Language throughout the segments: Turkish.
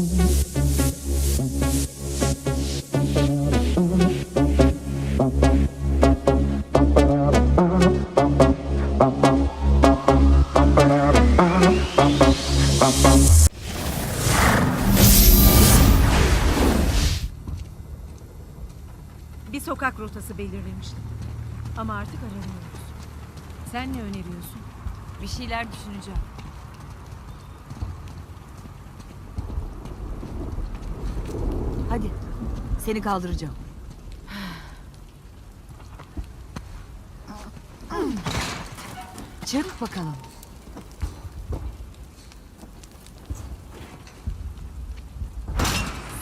Bir sokak rotası belirlemiştim. Ama artık aramıyoruz. Sen ne öneriyorsun? Bir şeyler düşüneceğim. Hadi. Seni kaldıracağım. Çık bakalım.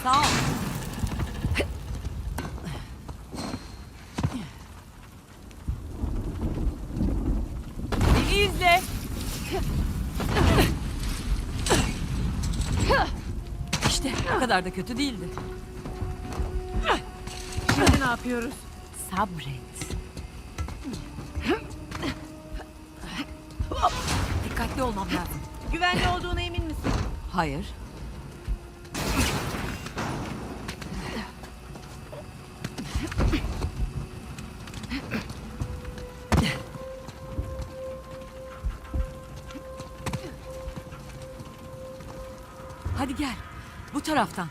Sağ ol. İşte o kadar da kötü değildi. Şimdi ne yapıyoruz? Sabret. Dikkatli olmam lazım. Güvenli olduğuna emin misin? Hayır. Hadi gel. Bu taraftan.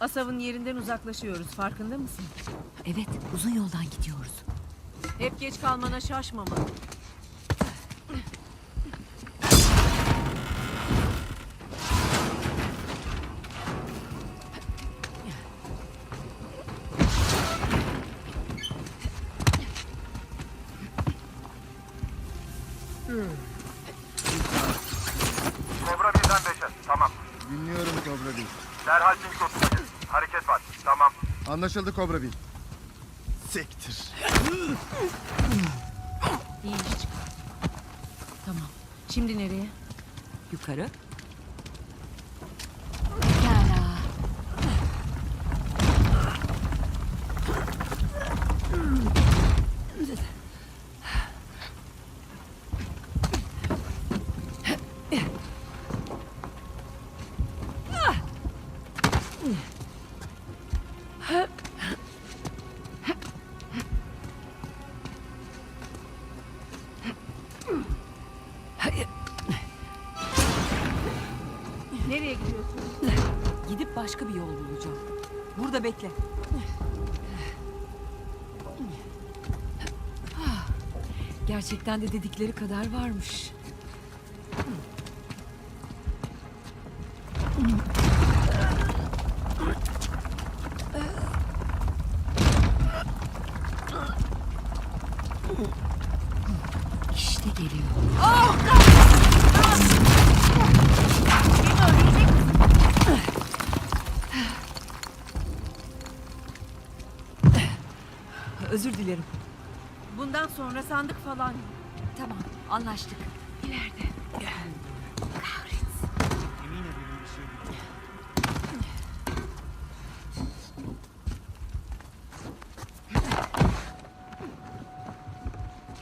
Asav'ın yerinden uzaklaşıyoruz. Farkında mısın? Evet, uzun yoldan gidiyoruz. Hep geç kalmana şaşmama. Kobra birden beşe. Tamam. Dinliyorum Kobra Bey. Derhal Pink Anlaşıldı Kobra Bey. Sektir. İyi iş çıkar. Tamam. Şimdi nereye? Yukarı. Pekala. Nereye Burada bekle. Gerçekten de dedikleri kadar varmış. Dilerim. Bundan sonra sandık falan yok. Tamam, anlaştık. İleride.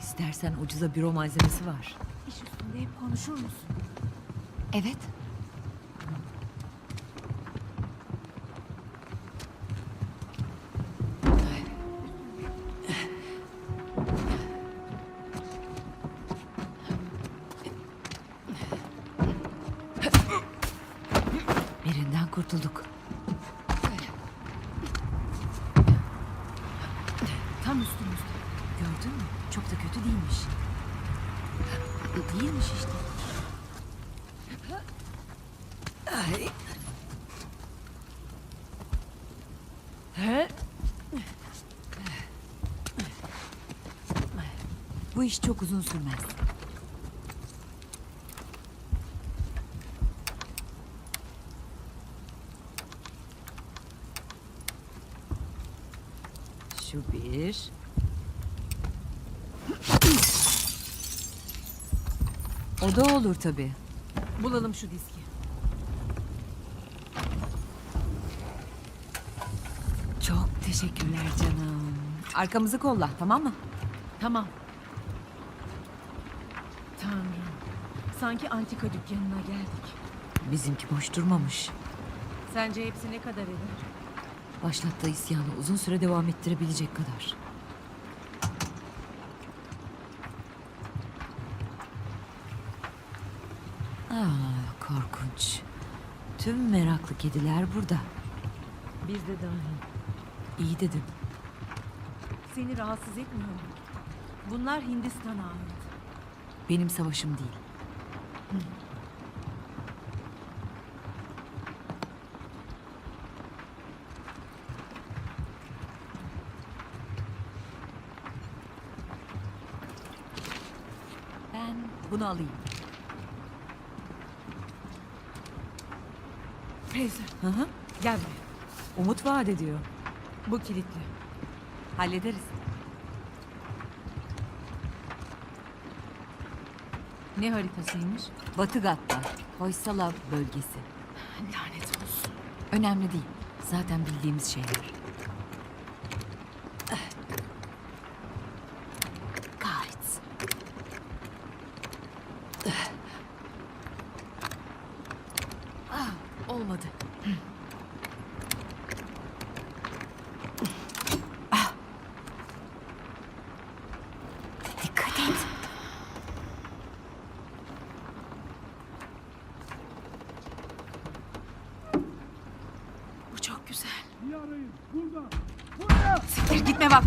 İstersen ucuza büro malzemesi var. İş üstünde hep konuşur musun? Evet. Kurtulduk. Tam üstümüzde. Gördün mü? Çok da kötü değilmiş. Değilmiş işte. Ay. Bu iş çok uzun sürmez. Bir. O da olur tabii. Bulalım şu diski. Çok teşekkürler canım. Arkamızı kolla tamam mı? Tamam. Tanrım. Sanki antika dükkanına geldik. Bizimki boş durmamış. Sence hepsi ne kadar eder? Başlattığı isyanı uzun süre devam ettirebilecek kadar. Ah korkunç. Tüm meraklı kediler burada. Biz de dahil. İyi dedin. Seni rahatsız etmiyor mu? Bunlar Hindistan'a ait. Benim savaşım değil. Ben bunu alayım. Fraser Hı hı. gel buraya. Umut vaat ediyor. Bu kilitli. Hallederiz. Ne haritasıymış? Batı Gat'ta, Hoysala bölgesi. Lanet olsun. Önemli değil. Zaten bildiğimiz şeyler. Ah. Kahretsin. Ah. Ah, olmadı. Ah. Dikkat et. Bu çok güzel. Siktir gitme bak.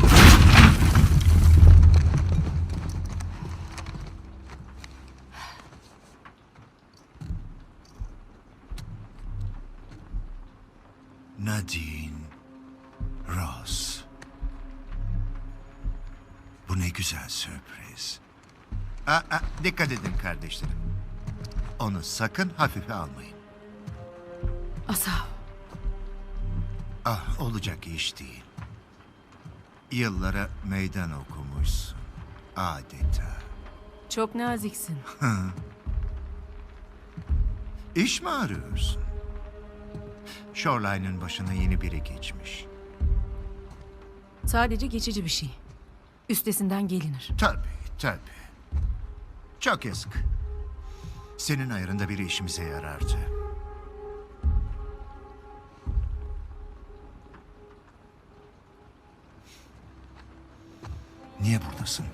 Nadine Ross. Bu ne güzel sürpriz. Aa, aa, dikkat edin kardeşlerim. Onu sakın hafife almayın. Asav. Ah olacak iş değil. Yıllara meydan okumuşsun. Adeta. Çok naziksin. İş mi arıyorsun? Shoreline'ın başına yeni biri geçmiş. Sadece geçici bir şey. Üstesinden gelinir. Tabii, tabii. Çok yazık. Senin ayarında biri işimize yarardı. Niye buradasın?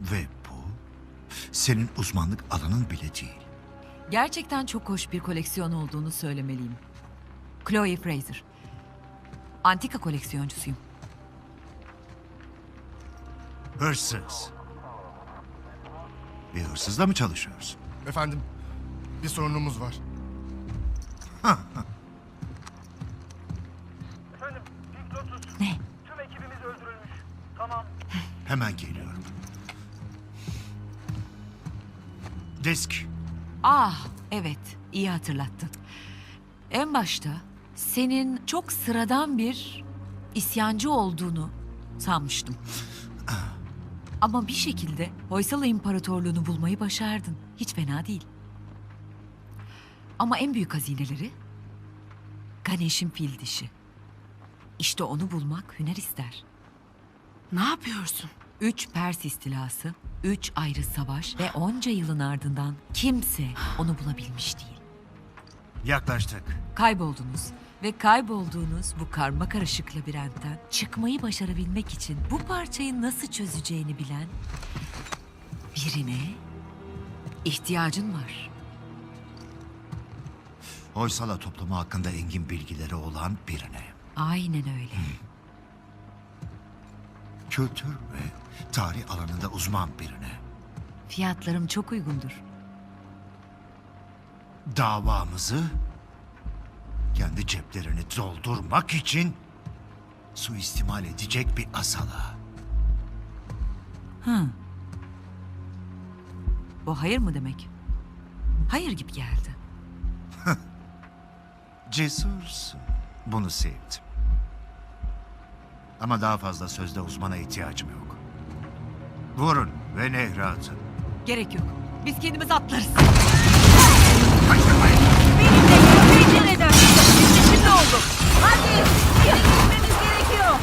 Ve bu senin uzmanlık alanın bile değil. Gerçekten çok hoş bir koleksiyon olduğunu söylemeliyim. Chloe Fraser. Antika koleksiyoncusuyum. Hırsız. Bir hırsızla mı çalışıyorsun? Efendim, bir sorunumuz var. Hemen geliyorum. Disk. Ah, evet. iyi hatırlattın. En başta senin çok sıradan bir isyancı olduğunu sanmıştım. Ama bir şekilde Hoysala İmparatorluğunu bulmayı başardın. Hiç fena değil. Ama en büyük hazineleri Ganesh'in fil dişi. İşte onu bulmak hüner ister. Ne yapıyorsun? Üç Pers istilası, üç ayrı savaş ve onca yılın ardından kimse onu bulabilmiş değil. Yaklaştık. Kayboldunuz ve kaybolduğunuz bu karma karışık labirentten çıkmayı başarabilmek için bu parçayı nasıl çözeceğini bilen birine ihtiyacın var. Hoysala toplumu hakkında engin bilgileri olan birine. Aynen öyle. Kültür ve tarih alanında uzman birine. Fiyatlarım çok uygundur. Davamızı kendi ceplerini doldurmak için suistimal edecek bir asala. Hı. Bu hayır mı demek? Hayır gibi geldi. Cesursun. Bunu sevdim. Ama daha fazla sözde uzmana ihtiyacım yok. Vurun ve nehre atın. Gerek yok. Biz kendimiz atlarız. Kaçırmayın. Peki neden? Şimdi oldu. Hadi. Geri gitmemiz gerekiyor.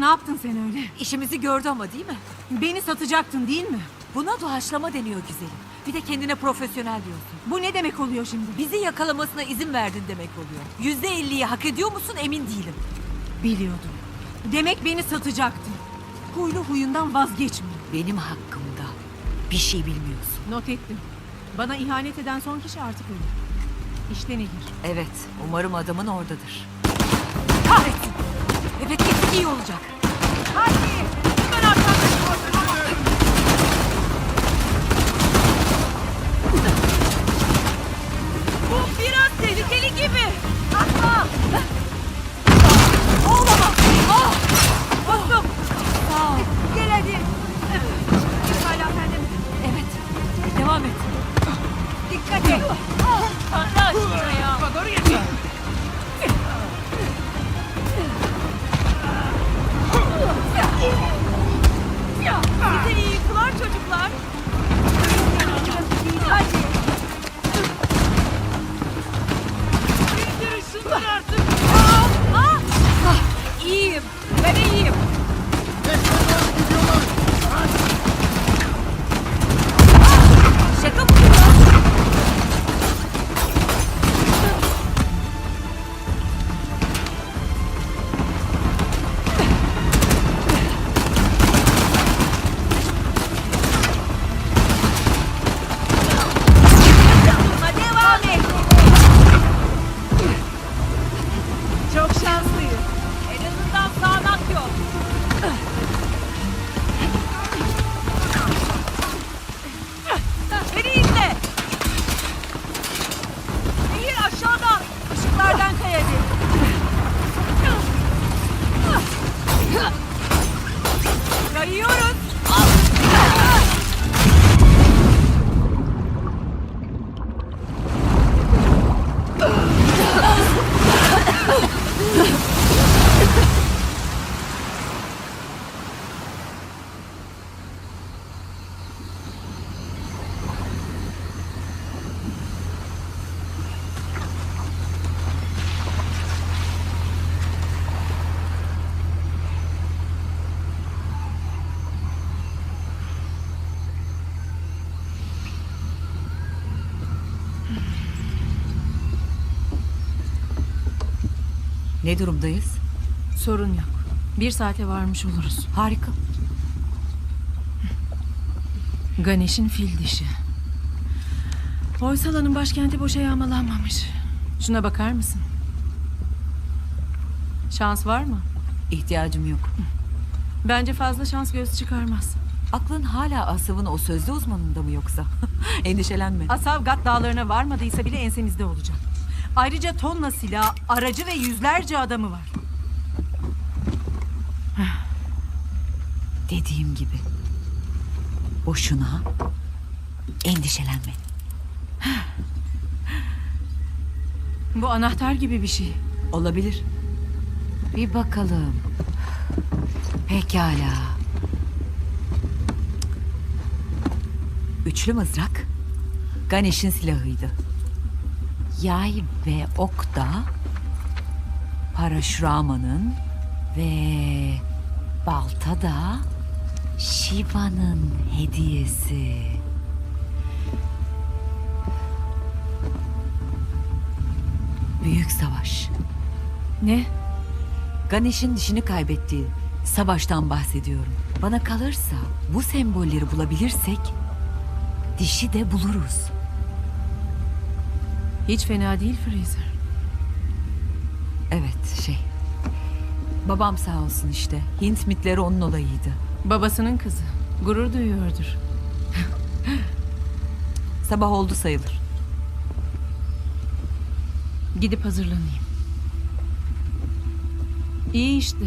Ne yaptın sen öyle? İşimizi gördü ama değil mi? Beni satacaktın değil mi? Buna doğaçlama deniyor güzelim. Bir de kendine profesyonel diyorsun. Bu ne demek oluyor şimdi? Bizi yakalamasına izin verdin demek oluyor. Yüzde elliyi hak ediyor musun emin değilim. Biliyordum. Demek beni satacaktın. Huylu huyundan vazgeçmiyor. Benim hakkımda bir şey bilmiyorsun. Not ettim. Bana ihanet eden son kişi artık ölü. İşte nehir. Evet, umarım adamın oradadır. Kahretsin. Gittik iyi olacak. Ne durumdayız? Sorun yok. Bir saate varmış oluruz. Harika. Ganesh'in fil dişi. Hoysala'nın başkenti boşa yağmalanmamış. Şuna bakar mısın? Şans var mı? İhtiyacım yok. Bence fazla şans göz çıkarmaz. Aklın hala Asav'ın o sözlü uzmanında mı yoksa? Endişelenme. Asavgat dağlarına varmadıysa bile ensemizde olacak. Ayrıca tonla silah, aracı ve yüzlerce adamı var. Dediğim gibi. Boşuna endişelenme. Bu anahtar gibi bir şey. Olabilir. Bir bakalım. Pekala. Üçlü mızrak Ganesh'in silahıydı. Yay ve ok da Parashrama'nın ve balta da Shiva'nın hediyesi. Büyük savaş. Ne? Ganesh'in dişini kaybettiği savaştan bahsediyorum. Bana kalırsa bu sembolleri bulabilirsek dişi de buluruz. Hiç fena değil Fraser. Evet şey. Babam sağ olsun işte. Hint mitleri onun olayıydı. Babasının kızı. Gurur duyuyordur. Sabah oldu sayılır. Gidip hazırlanayım. İyi işte.